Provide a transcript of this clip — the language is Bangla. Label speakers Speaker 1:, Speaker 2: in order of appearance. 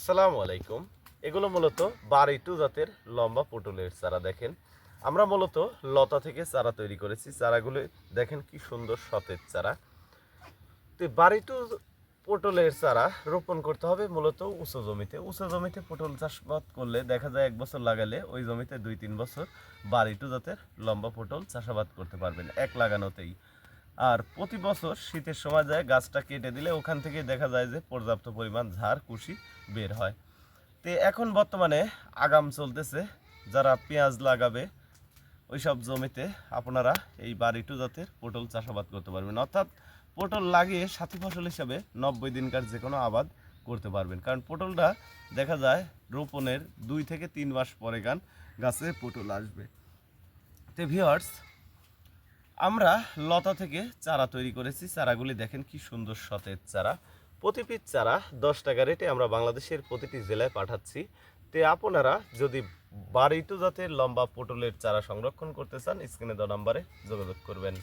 Speaker 1: আসসালামু আলাইকুম। এগুলো মূলত বারিটু জাতের লম্বা পটলের চারা দেখেন। আমরা মূলত লতা থেকে চারা তৈরি করেছি। চারাগুলো দেখেন কি সুন্দর সতেজ চারা। তো বারিটু পটলের চারা রোপণ করতে হবে মূলত উঁচু জমিতে। উঁচু জমিতে পটল চাষাবাদ করলে দেখা যায় এক বছর লাগালে ওই জমিতে দুই তিন বছর বারিটু জাতের লম্বা পটল চাষাবাদ করতে পারবেন। এক লাগানোতেই। আর প্রতি বছর শীতের সময় যায়, গাছটা কেটে দিলে ওখান থেকে দেখা যায় যে পর্যাপ্ত পরিমাণ ঝাড়, কুশি বের হয়। তো এখন বর্তমানে আগাম চলতেছে, যারা পেঁয়াজ লাগাবে, ওইসব জমিতে আপনারা এই বাড়িটু জাতের পটল চাষাবাদ করতে পারবেন। অর্থাৎ পটল লাগিয়ে সাথী ফসল হিসাবে নব্বই দিনকার যে কোনো আবাদ করতে পারবেন। কারণ পটলটা দেখা যায় রোপণের দুই থেকে তিন মাস পরে গান গাছে পটল আসবে। তে ভিওয়ার্স আমরা লতা থেকে চারা তৈরি করেছি। চারাগুলি দেখেন কি সুন্দর সতেজ চারা। প্রতি পিস চারা দশ টাকা রেটে আমরা বাংলাদেশের প্রতিটি জেলায় পাঠাচ্ছি। তে আপনারা যদি বাড়িতে জাতের লম্বা পটলের চারা সংরক্ষণ করতে চান, স্ক্রিনে দ নম্বরে যোগাযোগ করবেন।